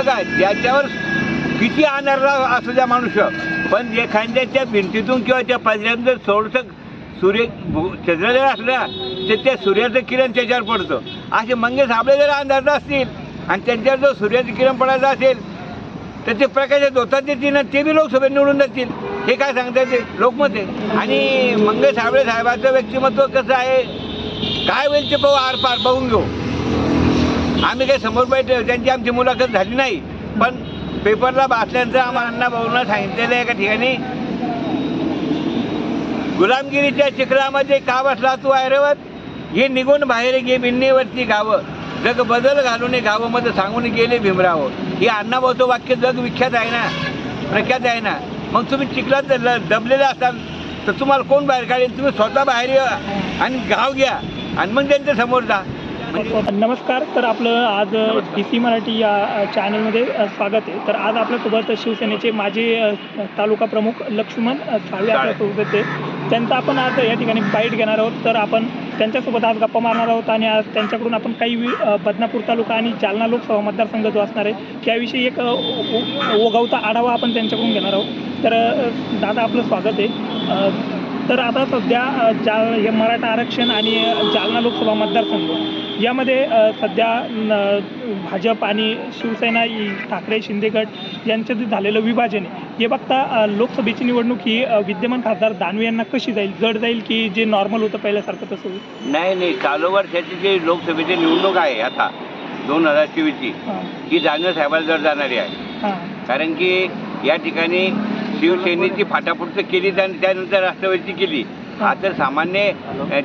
बघा ज्याच्यावर किती आणला असू द्या मनुष्य पण एखाद्याच्या भिंतीतून किंवा त्या पाजऱ्यातून जर थोडंसं सूर्य चंद्र जर असला तर त्या सूर्याचं किरण त्याच्यावर पडतं. असे मंगेश आपले जर अंदाज असतील आणि त्यांच्यावर जर सूर्याचं किरण पडायचं असेल तर ते प्रकाशात होतात येतील ना ते बी लोकसभेत निवडून जातील हे काय सांगतात ते? लोकमत आहे. आणि मंगेश साबळे साहेबाचं व्यक्तिमत्व कसं आहे? काय होईल ते पाहू आरपार बघून घेऊ. आम्ही काही समोर पाहिजे त्यांची आमची मुलाखत झाली नाही. पण पेपरला वाचल्यानंतर आम्हाला अण्णा भाऊनं सांगितलेलं आहे एका ठिकाणी गुलामगिरीच्या चिखलामध्ये का बसला तू ऐरवत हे निघून बाहेर गे बिन्नीवरची गावं. जग बदल घालून गावामध्ये सांगून गेले भीमराव. हे अण्णाभाऊचं वाक्य जग विख्यात आहे ना? प्रख्यात आहे ना? मग तुम्ही चिखलात ल- दबलेले असाल तर तुम्हाला कोण बाहेर काढेल? तुम्ही स्वतः बाहेर या आणि गाव घ्या. आणि मग त्यांच्यासमोर जा. नमस्कार. तर आपलं आज डी सी मराठी या चॅनलमध्ये स्वागत आहे. तर आज आपल्यासोबत शिवसेनेचे माजी तालुका प्रमुख लक्ष्मण अ, साळवे आपल्यासोबत आहे. त्यांचा आपण आज या ठिकाणी बाईट घेणार आहोत. तर आपण त्यांच्यासोबत आज गप्पा मारणार आहोत आणि आज त्यांच्याकडून आपण काही बदनापूर तालुका आणि जालना लोकसभा मतदारसंघ जो असणार आहे त्याविषयी एक ओघवता आढावा आपण त्यांच्याकडून घेणार आहोत. तर दादा आपलं स्वागत आहे. तर आता सध्या जा हे मराठा आरक्षण आणि जालना लोकसभा मतदारसंघ यामध्ये सध्या भाजप आणि शिवसेना ठाकरे शिंदे गट यांचं जे झालेलं विभाजन आहे. हे बघता लोकसभेची निवडणूक ही विद्यमान खासदार दानवे यांना कशी जाईल? जड जाईल की जे नॉर्मल होतं पहिल्यासारखं तसं होईल? नाही नाही. चालू वर्षाची जी लोकसभेची निवडणूक आहे आता दोन हजार चोवीसची हां. जाणं साहेबाला जर जाणारी आहे. कारण की या ठिकाणी शिवसेनेची फाटाफूट केली त्या- त्यानंतर राष्ट्रवादीची केली. हा तर सामान्य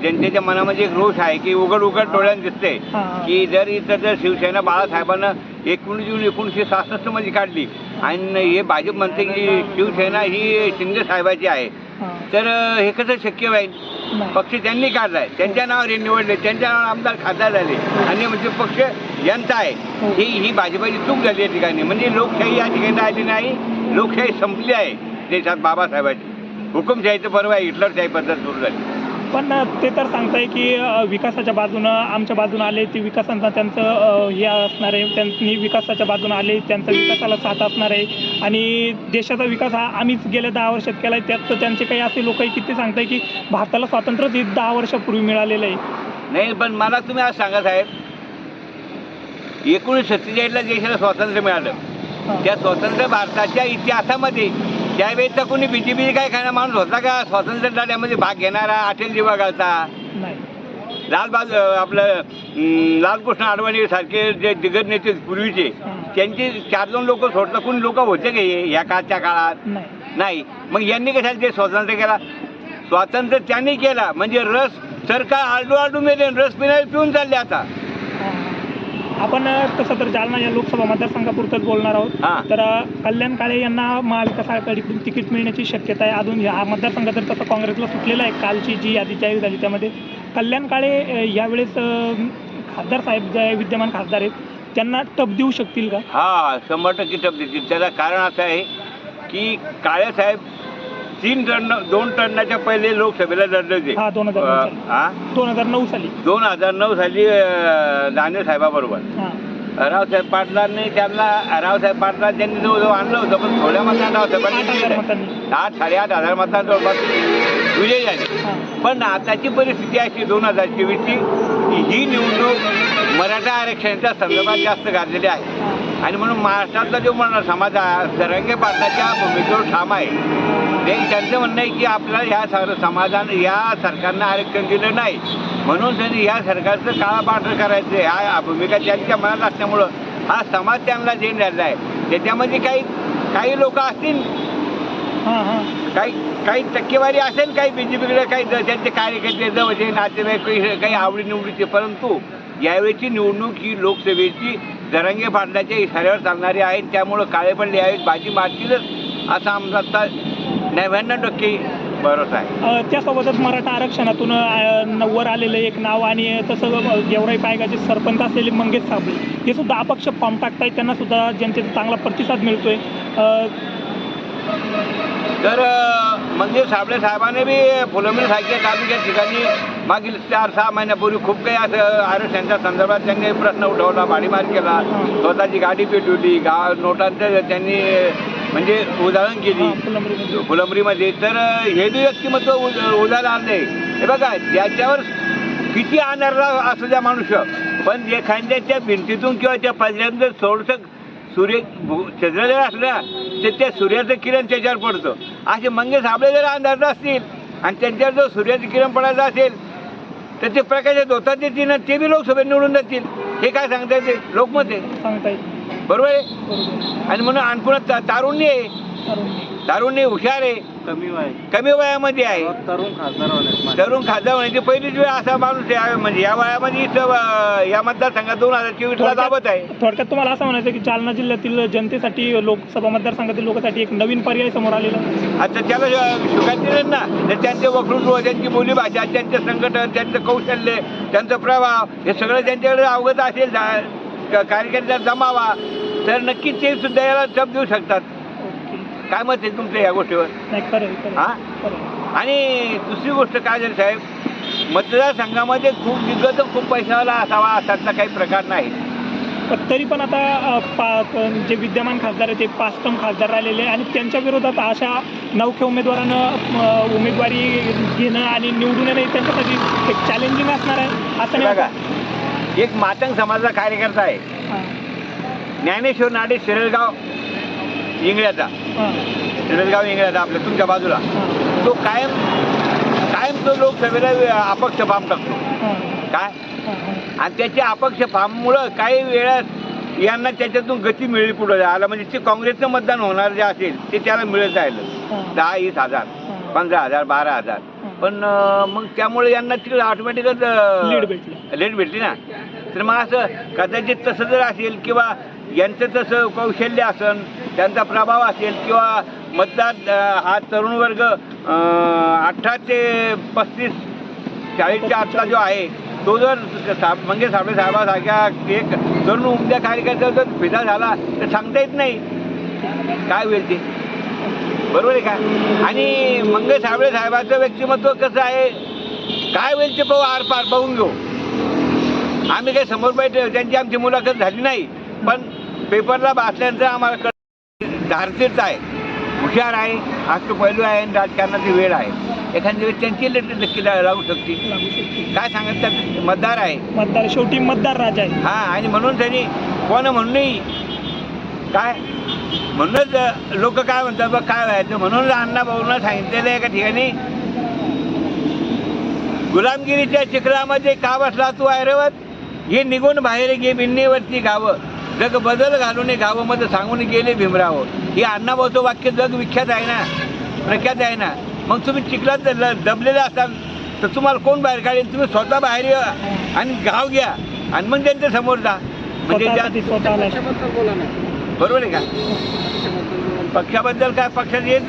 जनतेच्या मनामध्ये एक रोष आहे की उघड उघड डोळ्यात दिसते हां. की जर इथं जर शिवसेना बाळासाहेबांना एकोणीस जून एकोणीसशे सहासष्टमध्ये काढली आणि हे भाजप म्हणते की शिवसेना ही शिंदे साहेबाची आहे हां. तर हे कसं शक्य होईल? नाही. पक्ष त्यांनी काढलाय. त्यांच्या नावावर हे निवडले. त्यांच्या नावावर आमदार खासदार झाले. आणि म्हणजे पक्ष यांचा आहे. ही. ही भाजपाची चूक झाली या ठिकाणी. म्हणजे लोकशाही या ठिकाणी राहिली नाही. लोकशाही संपली आहे. देशात बाबासाहेबांची. हुकुमशाहीचं पर्व आहे हिटलरशाही पद्धत सुरू झाली. पण ते तर सांगताय की विकासाच्या बाजूनं आमच्या बाजूनं आले ते विकासांचा त्यांचं हे असणार आहे त्यांनी विकासाच्या बाजूनं आले त्यांचा विकासाला साथ असणार आहे. आणि देशाचा विकास हा आम्हीच गेल्या दहा वर्षात केला आहे त्यात तर त्यांचे काही असे लोक आहे की ते सांगताय की भारताला स्वातंत्र्य हे दहा वर्षापूर्वी मिळालेलं आहे. नाही पण मला तुम्ही आज सांगा साहेब एकोणीसशे सत्तेचाळीसला देशाला स्वातंत्र्य मिळालं. त्या स्वतंत्र भारताच्या इतिहासामध्ये त्यावेळेचा कोणी बीजेपी काय खाणा माणूस होता का? स्वातंत्र्य लढ्यामध्ये भाग घेणारा अटेल दिवा घालता? नाही. लाल बाज आपलं लालकृष्ण अडवाणी सारखे जे दिग्गज नेते पूर्वीचे. त्यांचे चार दोन लोक सोडता कोणी लोक होते का हे या काळच्या काळात? नाही. मग यांनी कशाला ते स्वातंत्र्य केला? स्वातंत्र्य त्यांनी केला. म्हणजे रस सरकार आरडू आरडू मेले रस पिण्याला पिऊन चालले आता. आपण तसं तर जालना या लोकसभा मतदारसंघापुरतंच बोलणार आहोत. हां. तर अ, कल्याण काळे यांना महाविकास आघाडीकडून तिकीट मिळण्याची शक्यता आहे. अजून हा मतदारसंघ तर तसं काँग्रेसला सुटलेला आहे. कालची जी यादी जाहीर झाली त्यामध्ये कल्याण काळे अ, यावेळेस अ, खासदार साहेब जे आहे, विद्यमान खासदार आहेत त्यांना टप देऊ शकतील का? हा शंभर टक्के टप देतील. त्याला कारण असं आहे की काळेसाहेब तीन टर्न दोन टर्नाच्या पहिले लोकसभेला लढले होते. हा दोन हजार नऊ साली. हा? दोन हजार नऊ साली. दोन हजार नऊ साली अं, दानवे साहेबाबरोबर. हां. रावसाहेब पाटलांनी त्यांना रावसाहेब पाटला त्यांनी जवळजवळ आणलं होतं पण थोड्या मतांना आठ हजार रावसाहेबांनी मतांनी. आठ साडेआठ हजार मतांना जवळपास विजय झाले. हां. पण आताची परिस्थिती अशी दोन हजार चोवीसची की ही निवडणूक मराठा आरक्षणाच्या संदर्भात जास्त गाजलेली आहे. आणि म्हणून महाराष्ट्रातला जो म्हणा समाज आहे, सरंगे पाटलाच्या भूमिकेवर ठाम आहे ते त्यांचं म्हणणं आहे की आपल्याला या सर समाजानं या सरकारनं आरक्षण दिलं नाही. म्हणून त्यांनी या सरकारचं काळापाठ करायचं आहे हा भूमिका त्यांच्या मनात असल्यामुळं हा समाज त्यांना जे झालेला आहे. त्याच्यामध्ये काही काही लोक असतील. काही काही टक्केवारी असेल काही बीजेपीकडे काही त्यांचे कार्यकर्ते जवळचे नातेवाईक काही काही आवडीनिवडीचे. परंतु यावेळीची निवडणूक ही लोकसभेची जरंगे पाटलाच्या इशाऱ्यावर चालणारी आहे. त्यामुळं काळे पडले यावेळी बाजी मारतीलच असा आमचा आता नव्याण्णव टक्के भरोसा आहे. अ, त्यासोबतच मराठा आरक्षणातून अ, न- वर आलेलं एक नाव आणि तसं गेवराई पायगाचे सरपंच असलेले मंगेश साबळे हे सुद्धा अपक्ष फॉर्म टाकतायत. त्यांना सुद्धा जनतेचा चांगला प्रतिसाद मिळतोय. अ, तर अं, मंगेश साबळे साहेबांनी बी फुलंब्री सारख्या तालुक्या ठिकाणी मागील चार सहा महिन्यापूर्वी खूप काही असं आरक्षणाच्या संदर्भात त्यांनी प्रश्न उठवला भाडीमार केला. स्वतःची गाडी पेटवली गाव नोटांचं त्यांनी म्हणजे उदाहरण केली. फुलंबरीमध्ये. तर हे जे व्यक्तिमत्व उद- उदाहरण आणलंय. हे बघा ज्याच्यावर किती आणणारा असू द्या मनुष्य. पण एखाद्याच्या भिंतीतून किंवा त्या पाजऱ्यातून जर थोडंसं सूर्य चंद्र जर असला तर त्या सूर्याचं किरण त्याच्यावर पडतं. असे मंगे आपले जर अंधार असतील आणि त्यांच्यावर जर सूर्याचं किरण पडायचं असेल तर ते प्रकाशात होतात ते बी लोकसभेत निवडून जातील. हे काय सांगता येते लोकमत आहे. सांगता येईल बरोबर आहे? आणि म्हणून आणि पुन्हा ता- तारुण्य आहे. तरुण. तारुण्य हुशार आहे. कमी वय. कमी वयामध्ये आहे. तरुण खासदार तरुण खासदार होण्याची पहिलीच वेळ असा माणूस आहे. म्हणजे या वयामध्ये या मतदारसंघात दोन हजार चोवीसला दाबत आहे. थोडक्यात तुम्हाला असं म्हणायचं की जालना जिल्ह्यातील जनतेसाठी लोकसभा मतदारसंघातील लोकांसाठी एक नवीन पर्याय समोर आलेला आहे. आता त्याला दिलं ना तर त्यांचे वक्तृत्व त्यांची बोलीभाषा त्यांचं संघटन त्यांचं कौशल्य त्यांचा प्रभाव हे सगळं त्यांच्याकडे अवगत असेल जा- क- कार्यकर्त्यात जमावा तर नक्कीच ते सुद्धा याला चप देऊ शकतात. काय मत आहे तुमचं या गोष्टीवर? हा. आणि दुसरी गोष्ट काय झाली साहेब? मतदारसंघामध्ये खूप दिग्गज खूप पैशावाला असावा असातला काही प्रकार नाही. तरी पण आता पा जे विद्यमान खासदार आहेत ते पाच टर्म खासदार राहिलेले आणि त्यांच्या विरोधात अशा नौख्या उमेदवारानं उमेदवारी घेणं आणि निवडून येणं त्यांच्यासाठी एक चॅलेंजिंग असणार आहे असं नाही? एक मातंग समाजाचा कार्यकर्ता आहे. ज्ञानेश्वर नाडे शिरलगाव इंगळ्याचा शिरलगाव इंगळ्याचा आपल्या तुमच्या बाजूला. तो कायम कायम तो लोकसभेला अपक्ष फार्म टाकतो. काय. आणि त्याच्या अपक्ष फार्ममुळं काही वेळात यांना त्याच्यातून गती मिळली पुढे. आला म्हणजे ते काँग्रेसचं मतदान होणार जे असेल ते त्याला मिळत राहिलं दहा वीस हजार. पंधरा हजार बारा हजार. पण मग त्यामुळे यांना तिकडे ऑटोमॅटिकच लीड भेटली. लेट भेटली ना. तर मग असं कदाचित तसं जर असेल किंवा यांचं तसं कौशल्य असेल त्यांचा प्रभाव असेल किंवा मतदार हा तरुण वर्ग अठरा ते पस्तीस चाळीसच्या आतला जो आहे तो जर सा मंगेश साबळे साहेबासारख्या एक तरुण उमद्या कार्यकर्ता जर फिदा झाला तर सांगता येत नाही. काय होईल ते? बरोबर आहे का? आणि मंगेश साबळे साहेबाचं व्यक्तिमत्व कसं आहे? काय होईल ते पाहू आरपार बघून घेऊ. आम्ही काही समोर बैठे त्यांची आमची मुलाखत झाली नाही. पण पेपरला वाचल्यानंतर आम्हाला कळ धारतीच आहे. हुशार आहे आज तो पैलू आहे आणि राजकारणाची वेळ आहे. एखाद्या वेळेस त्यांची लेट नक्की ला- लागू शकते. लागू शकते काय सांगत त्यात? मतदार आहे. मतदार शेवटी मतदार राजा आहे. हा आणि म्हणून त्यांनी कोण म्हणूनही काय म्हणूनच लोक काय म्हणतात बघ काय व्हायचं? म्हणून अण्णा भाऊनं सांगितलेलं आहे एका ठिकाणी गुलामगिरीच्या चिखलामध्ये का बसला तू ऐरवत हे निघून बाहेर गे बिन्नीवरती गावं. जग बदल घालून गावं मध्ये सांगून गेले भीमराव. हे अण्णाभाऊचं वाक्य जग विख्यात आहे ना? प्रख्यात आहे ना? मग तुम्ही चिखलात ल- दबलेले असाल तर तुम्हाला कोण बाहेर काढेल? तुम्ही स्वतः बाहेर या आणि गाव घ्या. आणि मग त्यांच्यासमोर जा. म्हणजे बरोबर आहे का? पक्षाबद्दल पक्षाबद्दल काय पक्षात येत